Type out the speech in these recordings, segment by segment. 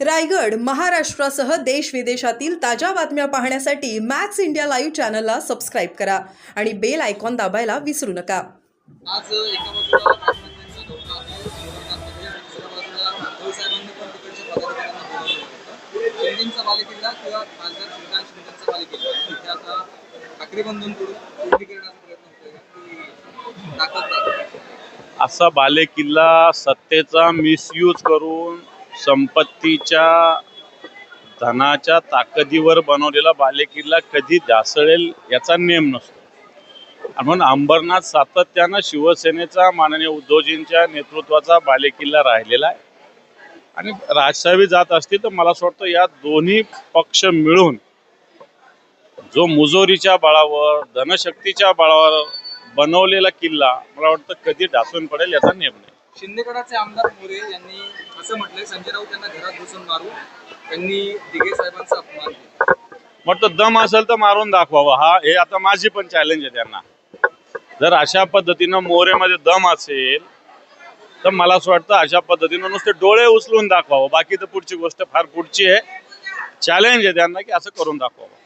रायगड महाराष्ट्रासह देश विदेशातील ताज्या बातम्या पाहण्यासाठी मॅक्स इंडिया लाईव्ह चॅनलला सबस्क्राईब करा आणि बेल आयकॉन दाबायला विसरू नका. आज एका बाजूला राजनाथांचा दौरा आहे विरोधामध्ये आणि दुसऱ्या बाजूला उद्धव साहेबांनी पण तिकडच्या पदाधिकाऱ्यांना बोलावलं होतं शिंदेचा बालेकिल्ला किंवा खासदार श्रीकांत शिंदेचा बालेकिल्ला तिथे आता ठाकरे बंधूंकडून तोडणी करण्याचा प्रयत्न होतोय का? की ताकद दाखवते असा बालेकिल्ला सत्तेचा मिसयूज करून संपत्तीच्या धनाच्या ताकदीवर बनवलेला बालेकिल्ला कधी ढासळेल याचा नेम नसतो. म्हणून अंबरनाथ सातत्यानं शिवसेनेचा माननीय उद्धवजींच्या नेतृत्वाचा बालेकिल्ला राहिलेला आहे. आणि राजसाहेबी जात असतील तर मला असं वाटतं या दोन्ही पक्ष मिळून जो मुजोरीच्या बळावर धनशक्तीच्या बळावर बनवलेला किल्ला मला वाटतं कधी ढासून पडेल याचा नेम नाही. शिंदेगडाचे आमदार मोरे यांनी असं म्हटलंय. संजय राऊत यांना घरात घुसून मारू. त्यांनी दिघे साहेबांचा अपमान केला. म्हटलं दम असेल तर मारून दाखवावं. हा हे आता माझी पण चॅलेंज आहे त्यांना. जर अशा पद्धतीनं मोरेमध्ये दम असेल तर मला असं वाटतं अशा पद्धतीनं नुसते डोळे उचलून दाखवावं. बाकी तर पुढची गोष्ट फार पुढची आहे. चॅलेंज आहे त्यांना की असं करून दाखवावं.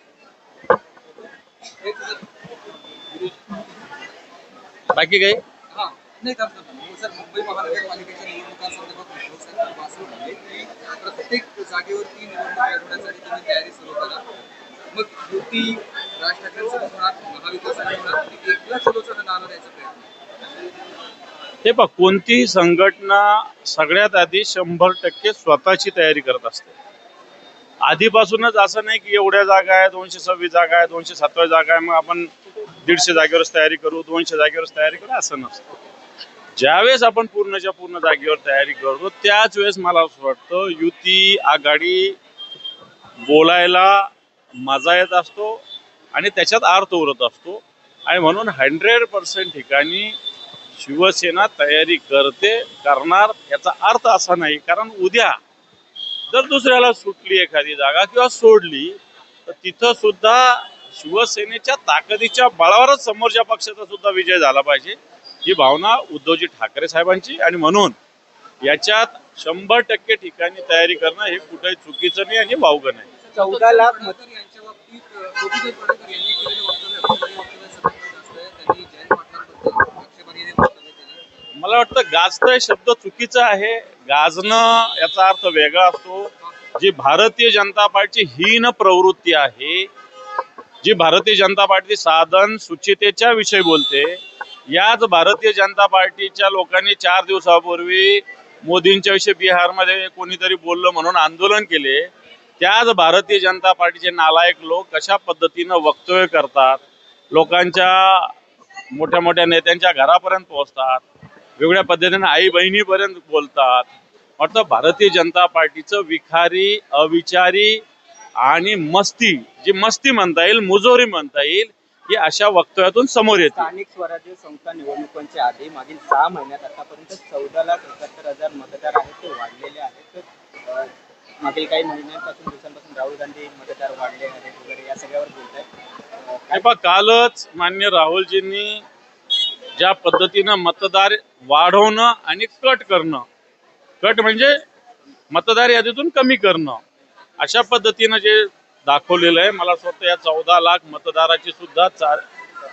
बाकी काही? नाही सर मुंबई महानगरपालिकेच्या निवडणुकांसंदर्भात उद्धव साहेब भाषण झाले की प्रत्येक जागेवरती निवडणूक लढवण्यासाठी तुम्ही तयारी सुरू करा. मग युती राज ठाकरेंसोबत होणार महाविकास आघाडी एकला चलोचा नारा द्यायचा प्रयत्न. हे पहा कोणतीही संघटना सगळ्यात आधी शंभर टक्के स्वतःची तयारी करत असते? आधीपासूनच असं नाही की एवढ्या जागा आहे दोनशे सव्वीस जागा आहे दोनशे सत्तावीस जागा आहे मग आपण दीडशे जागेवरच तयारी करू दोनशे जागेवरच तयारी करू असं नसतं. ज्यावेळेस आपण पूर्णच्या पूर्ण जागेवर तयारी करतो त्याच वेळेस मला असं वाटतं युती आघाडी बोलायला मजा येत असतो आणि त्याच्यात अर्थ उरत असतो. आणि म्हणून हंड्रेड पर्सेंट ठिकाणी शिवसेना तयारी करते करणार याचा अर्थ असा नाही. कारण उद्या जर दुसऱ्याला सुटली एखादी जागा किंवा सोडली तर तिथं सुद्धा शिवसेनेच्या ताकदीच्या बळावरच समोरच्या पक्षाचा सुद्धा विजय झाला पाहिजे. ही भावना उद्धवजी ठाकरे साहेबांची आणि म्हणून याच्यात शंभर टक्के ठिकाणी तयारी करणं हे कुठेही चुकीचं नाही आणि वावगं नाही. चौदा लाख मत मला वाटतं गाजतंय शब्द चुकीचा आहे. गाजणं याचा अर्थ वेगळा असतो. जी भारतीय जनता पार्टीची हीन प्रवृत्ती आहे जी भारतीय जनता पार्टी साधन सुचितेच्या विषयी बोलते याच भारतीय जनता पार्टीच्या लोकांनी चार दिवसापूर्वी मोदींच्या विषयी बिहारमध्ये कोणीतरी बोललं म्हणून आंदोलन केले. त्याच भारतीय जनता पार्टीचे नालायक लोक कशा पद्धतीनं वक्तव्य करतात लोकांच्या मोठ्या मोठ्या नेत्यांच्या घरापर्यंत पोहोचतात वेगळ्या पद्धतीने आई बहिणीपर्यंत बोलतात. वाटतं भारतीय जनता पार्टीचं विखारी अविचारी आणि मस्ती जी मस्ती म्हणता येईल मुजोरी म्हणता येईल ही अशा वक्तव्यातून समोर येते. स्थानिक स्वराज्य संस्था निवडणुकांच्या आधी मागील सहा महिन्यात आतापर्यंत चौदा लाख एकाहत्तर हजार मतदार आहेत ते वाढलेले आहेत. तर अ, मागील काही महिन्यांपासून दिवसांपासून राहुल गांधी मतदार वाढले आहेत वगैरे या सगळ्यावर बोलत आहेत हे पहा कालच मान्य राहुलजींनी ज्या पद्धतीनं मतदार वाढवणं आणि कट करणं कट म्हणजे मतदार यादीतून कमी करणं अशा पद्धतीनं जे दाखवलेलं आहे. मला असं वाटतं या चौदा लाख मतदाराची सुद्धा चा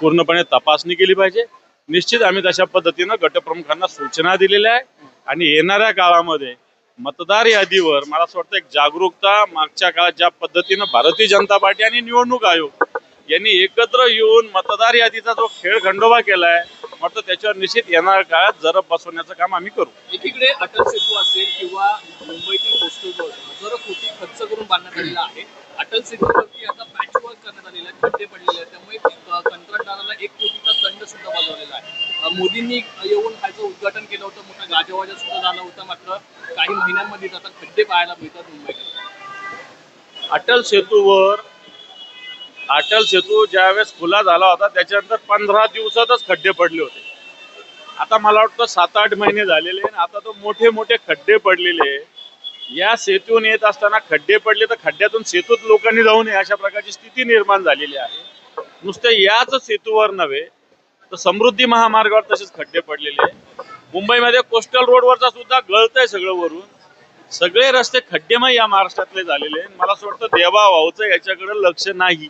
पूर्णपणे तपासणी केली पाहिजे. निश्चित आम्ही तशा पद्धतीनं गटप्रमुखांना सूचना दिलेल्या आहे. आणि येणाऱ्या काळामध्ये मतदार यादीवर मला असं वाटतं एक जागरूकता मागच्या काळात ज्या पद्धतीनं भारतीय जनता पार्टी आणि निवडणूक आयोग यांनी एकत्र येऊन मतदार यादीचा जो खेळ खंडोबा केलाय वाटतं त्याच्यावर निश्चित येणाऱ्या काळात जरब बसवण्याचं काम आम्ही करू. एकीकडे अटल सेतू असेल किंवा मुंबईतील कोस्टल रोड खर्च करून बांधण्यात आलेला आहे. अटल सिटीवरती आता पॅच करण्यात आलेलं आहे खड्डे पडलेले आहेत. त्यामुळे कंत्राटदाराला एक कोटीचा दंड सुद्धा बजावलेला आहे. मोदींनी येऊन ह्याचं उद्घाटन केलं होतं मोठा गाजवाजा सुद्धा झाला होता मात्र काही महिन्यांमध्ये आता खड्डे पाहायला मिळतात मुंबईकडे. अटल सेतूवर अटल सेतू ज्यावेळेस खुला झाला होता त्याच्यानंतर पंधरा दिवसातच खड्डे पडले होते. आता मला वाटतं सात आठ महिने झालेले आणि आता तो मोठे मोठे खड्डे पडलेले आहे. या सेतून येत असताना खड्डे पडले तर खड्ड्यातून सेतूत लोकांनी जाऊ नये अशा प्रकारची स्थिती निर्माण झालेली आहे. नुसत्या याच सेतूवर नव्हे तर समृद्धी महामार्गावर तसेच खड्डे पडलेले आहे मुंबईमध्ये कोस्टल रोडवरचा सुद्धा गळतंय सगळं वरून. सगळे रस्ते खड्डेमय या महाराष्ट्रातले झालेले मला असं वाटतं देवा भाऊचं याच्याकडे लक्ष नाही.